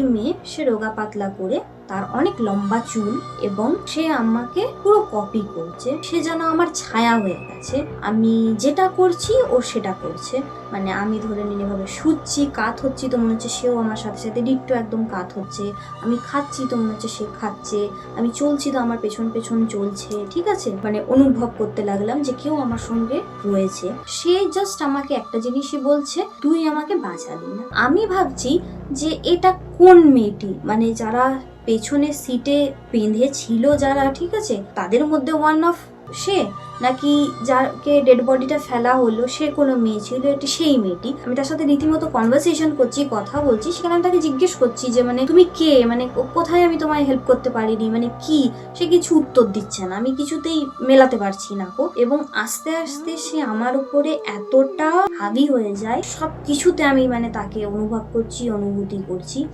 একটি মেয়ে, সে রোগা পাতলা করে, তার অনেক লম্বা চুল এবং সে আমাকে পুরো কপি করছে। সে যেন আমার ছায়া হয়ে গেছে আমি যেটা করছি, ও সেটা করছে। মানে আমি ধরে নিন এভাবে শুচ্ছি, কাত হচ্ছি, তো মনে হচ্ছে সেও আমার সাথে সাথে ডিট্টো একদম কাত হচ্ছে। আমি খাচ্ছি, তো মনে হচ্ছে সে খাচ্ছে। আমি চলছি, তো আমার পেছন পেছন চলছে, ঠিক আছে? মানে অনুভব করতে লাগলাম যে কেউ আমার সঙ্গে রয়েছে। সে জাস্ট আমাকে একটা জিনিসই বলছে, তুই আমাকে বাঁচালি না। আমি ভাবছি যে এটা কোন মেয়েটি? মানে যারা পেছনে সিটে বেঁধে ছিল যারা, ঠিক আছে? তাদের মধ্যে ওয়ান অফ সে? নাকি যাকে ডেড বডিটা ফেলা হলো, সে কোনো মেয়ে ছিল? এটি সেই মেয়েটি। আমি তার সাথে রীতিমতো কনভারসেশন করছি, কথা বলছি। সেখানে আমি তাকে জিজ্ঞেস করছি যে মানে তুমি কে? মানে কোথায় আমি তোমায় হেল্প করতে পারিনি? মানে কি? সে কিছু উত্তর দিচ্ছে না। আমি কিছুতেই মেলাতে পারছি না গো এবং আস্তে আস্তে সে আমার উপরে এতটা হাবি হয়ে যায়। সব কিছুতে আমি মানে তাকে অনুভব করছি, অনুভূতি করছি।